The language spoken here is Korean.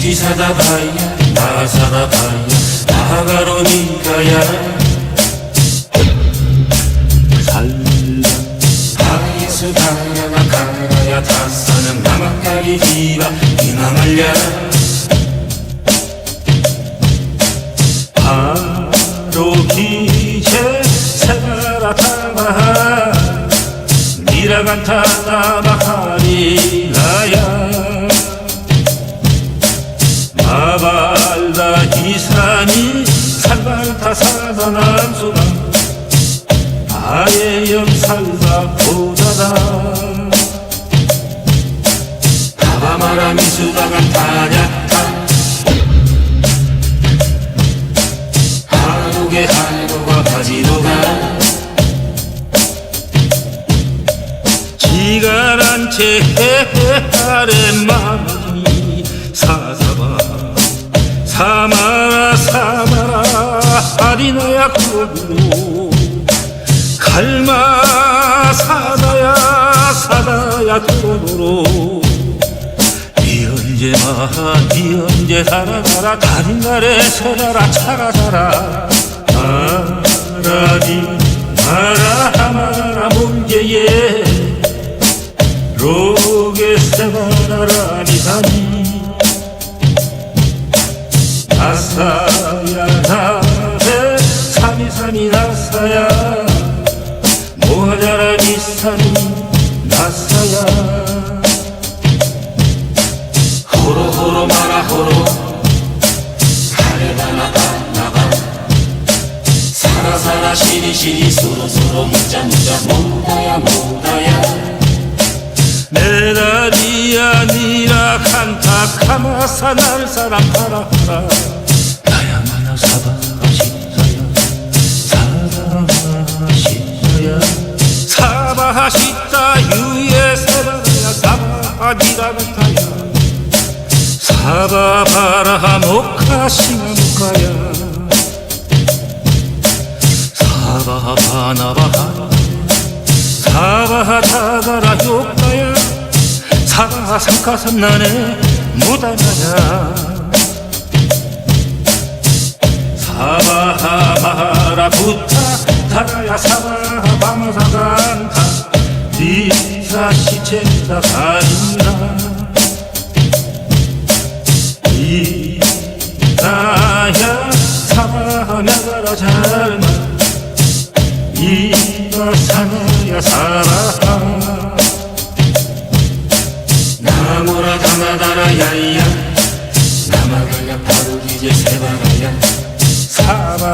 기사다 바야 나사다 바야 나가로니까야. 살라 하이스 가야나 가야 다사는 나막가리 디바 이나말야 바로 기체 세바라 타마 미라간타 나 마발다 이산이 살발타 사다남수가 아예 염살바 보다다. 가바마라 미수다간 타냐타 한국의 한국과 가지로가. 지가란 채 아랫마이 사사바 사마라 사마라 아리나야 구로 갈마 사다야 사다야 도로로. 이언제마 이언제 살아가라 다른 날에 서라라 차라자라 마라디 마라 마라 문제에 나사야 나세 사미사미 나사야 모하자라 미사니 나사야 호로 호로 마라 호로 하레나나 바나바 사라 사라 시리 시리 소로 소로 묻자 묻자 모다야 모다야 메다리야 니라 칸타 카마사 날 파라파라 나야마나 사바하시사야 사바하시사야 사바하시타 유예 세바야 사바하디라 간타야. 사바바라하 모카시가 모카야. 사바바나바하. 사바상카삼난에 무다나야 사바하마라 부타 타라야 사바하바마사간타 리사 시체다 가리나 이나야 사바 나가라 잘마 이가 사나야 사라 나무라 다나다라 야이야